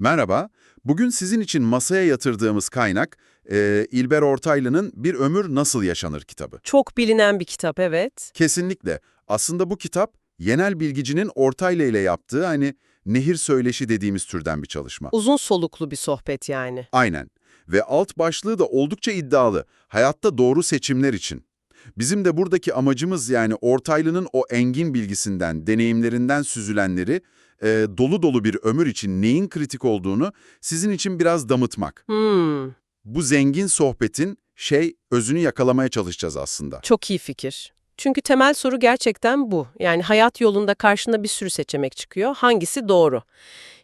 Merhaba. Bugün sizin için masaya yatırdığımız kaynak e, İlber Ortaylı'nın Bir Ömür Nasıl Yaşanır kitabı. Çok bilinen bir kitap evet. Kesinlikle. Aslında bu kitap Yenel Bilgici'nin Ortaylı ile yaptığı hani nehir söyleşi dediğimiz türden bir çalışma. Uzun soluklu bir sohbet yani. Aynen. Ve alt başlığı da oldukça iddialı. Hayatta doğru seçimler için. Bizim de buradaki amacımız yani Ortaylı'nın o engin bilgisinden, deneyimlerinden süzülenleri e, dolu dolu bir ömür için neyin kritik olduğunu sizin için biraz damıtmak. Hmm, Bu zengin sohbetin şey özünü yakalamaya çalışacağız aslında. çok iyi fikir. Çünkü temel soru gerçekten bu. Yani hayat yolunda karşına bir sürü seçenek çıkıyor. Hangisi doğru?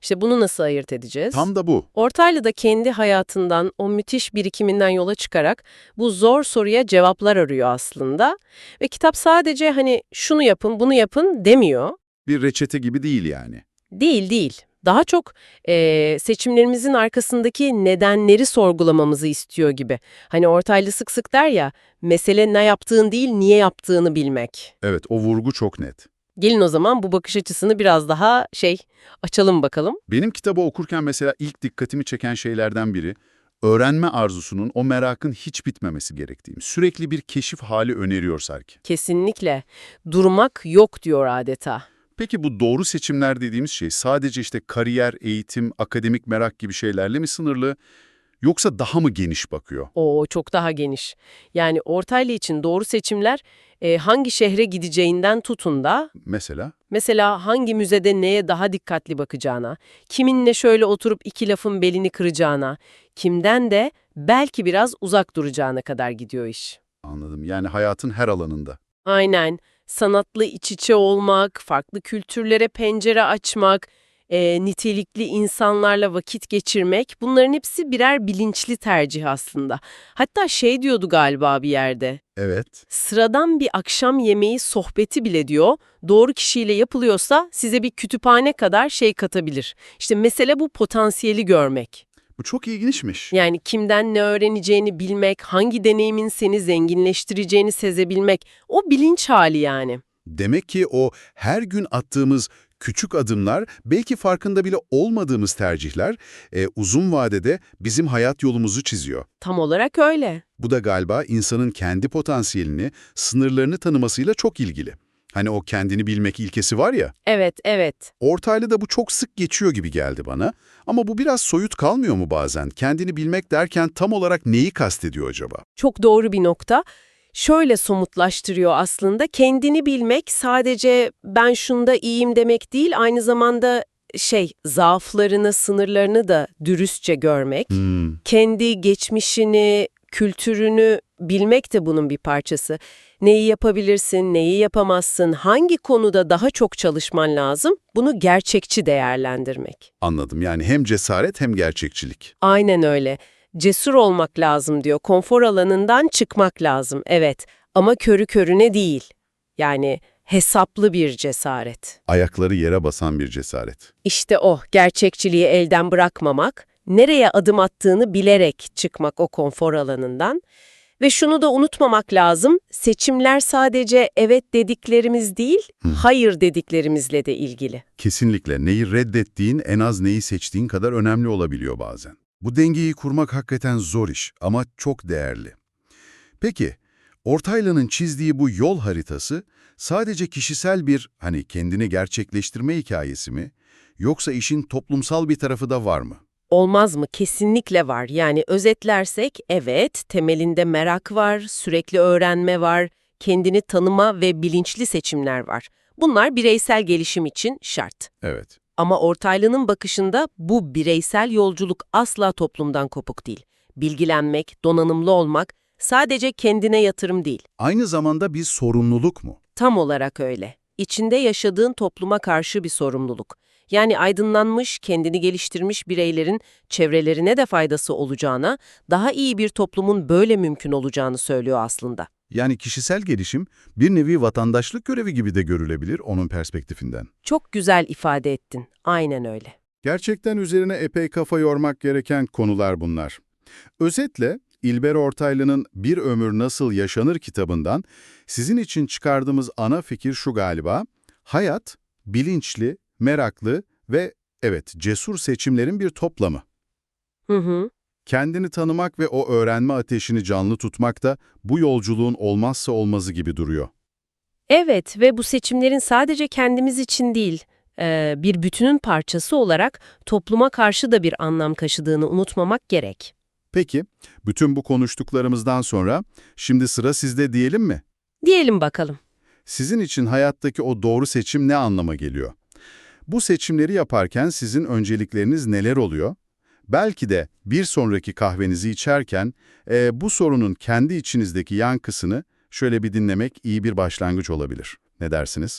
İşte bunu nasıl ayırt edeceğiz? Tam da bu. Ortaylı da kendi hayatından, o müthiş birikiminden yola çıkarak bu zor soruya cevaplar arıyor aslında. Ve kitap sadece hani şunu yapın, bunu yapın demiyor. Bir reçete gibi değil yani. Değil değil. Daha çok eee, seçimlerimizin arkasındaki nedenleri sorgulamamızı istiyor gibi. Hani Ortaylı sık sık der ya, mesele ne yaptığın değil, niye yaptığını bilmek. Evet o vurgu çok net. Gelin o zaman bu bakış açısını biraz daha şey açalım bakalım. Benim kitabı okurken mesela ilk dikkatimi çeken şeylerden biri, öğrenme arzusunun, o merakın hiç bitmemesi gerektiğim. Sürekli bir keşif hali öneriyor Sarki. Kesinlikle. Durmak yok diyor adeta. Peki bu doğru seçimler dediğimiz şey sadece işte kariyer, eğitim, akademik merak gibi şeylerle mi sınırlı? Yoksa daha mı geniş bakıyor? O çok daha geniş. Yani Ortaylı için doğru seçimler e, hangi şehre gideceğinden tutun da Mesela? Mesela hangi müzede neye daha dikkatli bakacağına, kiminle şöyle oturup iki lafın belini kıracağına, kimden de belki biraz uzak duracağına kadar gidiyor iş. Anladım. Yani hayatın her alanında. Aynen. Sanatlı iç içe olmak, farklı kültürlere pencere açmak, e, nitelikli insanlarla vakit geçirmek bunların hepsi birer bilinçli tercih aslında. Hatta şey diyordu galiba bir yerde. Evet. Sıradan bir akşam yemeği sohbeti bile diyor, doğru kişiyle yapılıyorsa size bir kütüphane kadar şey katabilir. İşte mesele bu potansiyeli görmek. Bu çok ilginçmiş. Yani kimden ne öğreneceğini bilmek, hangi deneyimin seni zenginleştireceğini sezebilmek, o bilinç hali yani. Demek ki o her gün attığımız küçük adımlar, belki farkında bile olmadığımız tercihler e, uzun vadede bizim hayat yolumuzu çiziyor. Tam olarak öyle. Bu da galiba insanın kendi potansiyelini, sınırlarını tanımasıyla çok ilgili. Hani o kendini bilmek ilkesi var ya, Evet, evet. Ortaylı'da bu çok sık geçiyor gibi geldi bana. Ama bu biraz soyut kalmıyor mu bazen? Kendini bilmek derken tam olarak neyi kastediyor acaba? Çok doğru bir nokta. Şöyle somutlaştırıyor aslında. Kendini bilmek sadece ben şunda iyiyim demek değil, aynı zamanda şey, zaaflarını, sınırlarını da dürüstçe görmek. Hmm, kendi geçmişini, kültürünü bilmek de bunun bir parçası. Neyi yapabilirsin, neyi yapamazsın, hangi konuda daha çok çalışman lazım, bunu gerçekçi değerlendirmek. anladım. Yani hem cesaret hem gerçekçilik. Aynen öyle. Cesur olmak lazım diyor. Konfor alanından çıkmak lazım, evet. Ama körü körüne değil. Yani hesaplı bir cesaret. Ayakları yere basan bir cesaret. İşte o, gerçekçiliği elden bırakmamak, nereye adım attığını bilerek çıkmak o konfor alanından. Ve şunu da unutmamak lazım, seçimler sadece evet dediklerimiz değil, hayır dediklerimizle de ilgili. Kesinlikle neyi reddettiğin en az neyi seçtiğin kadar önemli olabiliyor bazen. Bu dengeyi kurmak hakikaten zor iş ama çok değerli. Peki, Ortaylı'nın çizdiği bu yol haritası sadece kişisel bir hani kendini gerçekleştirme hikayesi mi yoksa işin toplumsal bir tarafı da var mı? Olmaz mı? Kesinlikle var. Yani özetlersek evet, temelinde merak var, sürekli öğrenme var, kendini tanıma ve bilinçli seçimler var. Bunlar bireysel gelişim için şart. Evet. Ama Ortaylı'nın bakışında bu bireysel yolculuk asla toplumdan kopuk değil. Bilgilenmek, donanımlı olmak sadece kendine yatırım değil. Aynı zamanda bir sorumluluk mu? Tam olarak öyle. İçinde yaşadığın topluma karşı bir sorumluluk. Yani aydınlanmış, kendini geliştirmiş bireylerin çevrelerine de faydası olacağına, daha iyi bir toplumun böyle mümkün olacağını söylüyor aslında. Yani kişisel gelişim bir nevi vatandaşlık görevi gibi de görülebilir onun perspektifinden. Çok güzel ifade ettin. Aynen öyle. Gerçekten üzerine epey kafa yormak gereken konular bunlar. Özetle İlber Ortaylı'nın Bir Ömür Nasıl Yaşanır kitabından sizin için çıkardığımız ana fikir şu galiba. Hayat bilinçli, meraklı ve Evet, cesur seçimlerin bir toplamı. Hı hı. Kendini tanımak ve o öğrenme ateşini canlı tutmak da bu yolculuğun olmazsa olmazı gibi duruyor. Evet ve bu seçimlerin sadece kendimiz için değil, bir bütünün parçası olarak topluma karşı da bir anlam taşıdığını unutmamak gerek. Peki, bütün bu konuştuklarımızdan sonra şimdi sıra sizde diyelim mi? Diyelim bakalım. Sizin için hayattaki o doğru seçim ne anlama geliyor? Bu seçimleri yaparken sizin öncelikleriniz neler oluyor? Belki de bir sonraki kahvenizi içerken e, bu sorunun kendi içinizdeki yankısını şöyle bir dinlemek iyi bir başlangıç olabilir. Ne dersiniz?